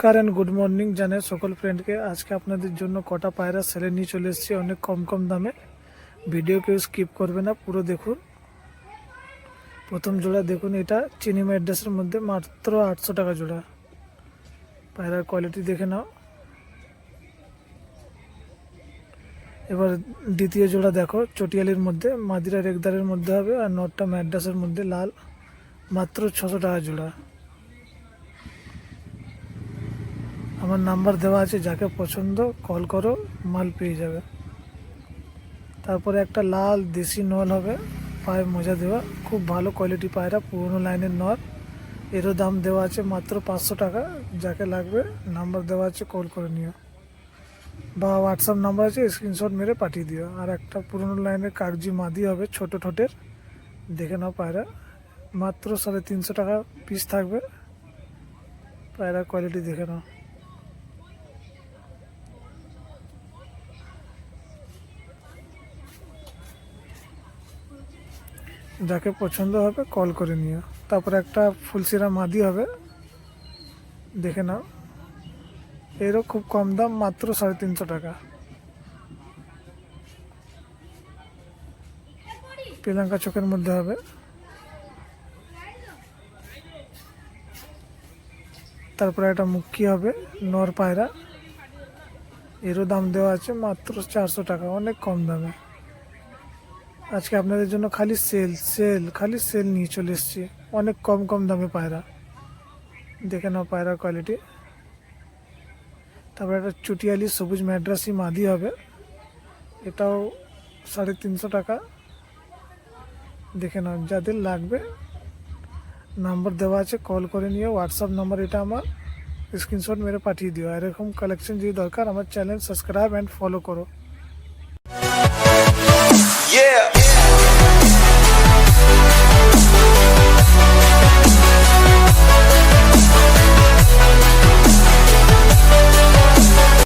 নমস্কার and good morning জানাই সকল ফ্রেন্ডকে আজকে আপনাদের জন্য কটা পায়রা সেলে নিয়ে চলে এসেছি, অনেক কম কম দামে। ভিডিও কেউ স্কিপ করবে না, পুরো দেখুন। প্রথম জোড়া দেখুন, এটা চিনিমা অ্যাড্রেসের মধ্যে মাত্র আটশো টাকা জোড়া। পায়রার কোয়ালিটি দেখে নাও। এবার দ্বিতীয় জোড়া দেখো, চটিয়ালির মধ্যে মাদিরা রেগদারের মধ্যে হবে আর নটটা ম্যাড্রাসের মধ্যে লাল, মাত্র ছশো টাকা জোড়া। আমার নাম্বার দেওয়া আছে, যাকে পছন্দ কল করো, মাল পেয়ে যাবে। তারপরে একটা লাল দেশি নল হবে, পায়ে মোজা দেওয়া। খুব ভালো কোয়ালিটি পায়রা, পুরোনো লাইনের নল। এরও দাম দেওয়া আছে মাত্র পাঁচশো টাকা, যাকে লাগবে নাম্বার দেওয়া আছে কল করে নিও। বা হোয়াটসঅ্যাপ নাম্বার আছে স্ক্রিনশট মেরে পাঠিয়ে দিও। আর একটা পুরোনো লাইনের কাগজি মাদি হবে, ছোট ঠোঁটের। দেখে নাও পায়রা। মাত্র সাড়ে তিনশো টাকা পিস থাকবে। পায়রা কোয়ালিটি দেখে নাও। যাকে পছন্দ হবে কল করে নিও। তারপরে একটা ফুলসিরা মাদি হবে। দেখে নাও। এরও খুব কম দাম, মাত্র সাড়ে তিনশো টাকা। পিলাঙ্কা চোখের মধ্যে হবে। তারপরে একটা মুক্কি হবে, নর পায়রা। এরও দাম দেওয়া আছে মাত্র চারশো টাকা, অনেক কম দামে। আজকে আপনাদের জন্য খালি সেল সেল, খালি সেল নিয়ে চলে এসেছি। অনেক কম কম দামে পায়রা। দেখে নাও পায়রার কোয়ালিটি তারপরে একটা চুটিয়ালি সবুজ ম্যাড্রাসি মাদি হবে। এটাও সাড়ে তিনশো টাকা। দেখে নাও যাদের লাগবে। নাম্বার দেওয়া আছে, কল করে নিও। হোয়াটসঅ্যাপ নাম্বার এটা আমার। স্ক্রিনশট মেরে পাঠিয়ে দিও। এরকম কালেকশন যদি দরকার, আমার চ্যানেল সাবস্ক্রাইব অ্যান্ড ফলো করো। Yeah.